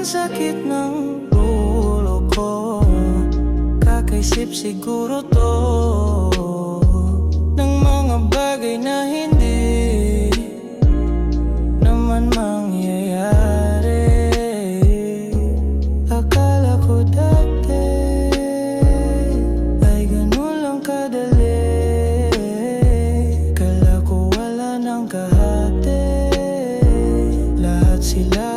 sakit ng ulo ko. Kakaisip siguro to Ng mga bagay na hindi Naman mangyayari. Akala ko dati Ay ganun lang kadali. Kala ko wala nang kahati. Lahat sila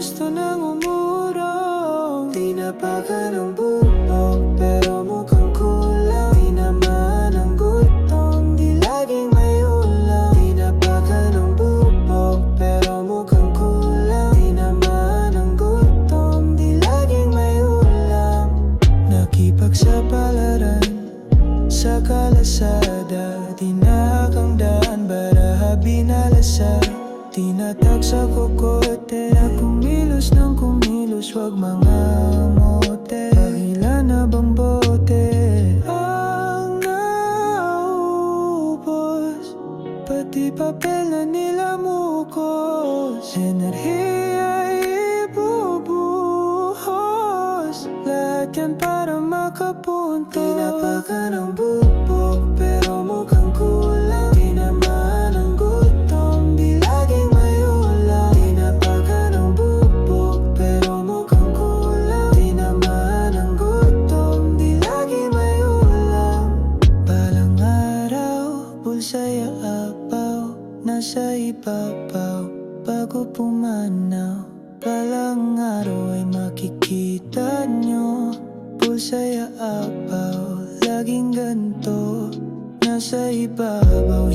gusto nang umurong Tinapakan ng bubog Pero mukhang kulang. Di naman ang gutom Di laging may ulam. Tinapakan ng bubog Pero mukhang kulang. Di naman ang gutom Di laging may ulam. Nakipagsapalaran sa kalasada Tinakang daan Baraha binalasa Tinatag sa kokote Na kumilos ng kumilos Wag mga mote Pahila na bang bote? Ang naubos Pati papel na nilamukos Enerhiya ibubuhos Lahat yan para makapunto Tinapakan ng bubog Pero mukhang ibabaw, bago pumanaw Balang araw ay makikita nyo. Pulsa'y apaw, laging ganto Nasa ibabaw,